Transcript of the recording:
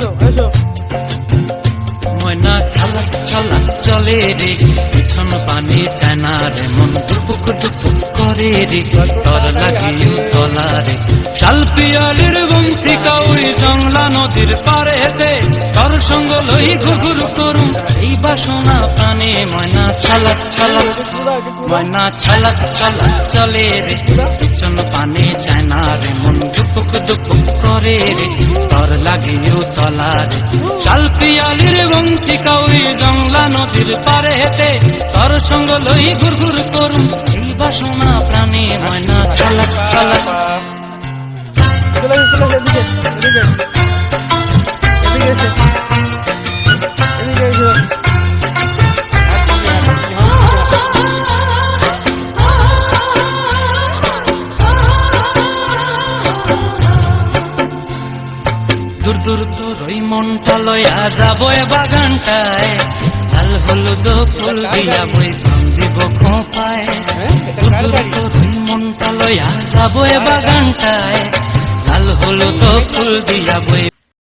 এসো জংলা নদীর পারেতে তর সঙ্গ লই ঘুঘুর করুম, এই বাসনা প্রাণে ময়না চালা চালা ময়না ছালা ছালা চলে রে, পিছন পানি চায় না রে, মন দুপুক দুপুক করে রে, তর লাগিও তলা রে শাল পিয়ালির বংশি কাউরি জংলা নদীর পারে হেতে তর সঙ্গ লই ঘুর ঘুর করুম এই বাসনা প্রাণে ময়না চলা চলা। চলে চলে দূর দূর দূর ওই মনটা লয়া যাব বাগানটায়। লাল হলুদ ফুল দিয়া বই দিব খোপায় দূর দূর দূর ওই মনটা লয়া যাব বাগানটায়। লাল হলুদ ফুল দিয়া বই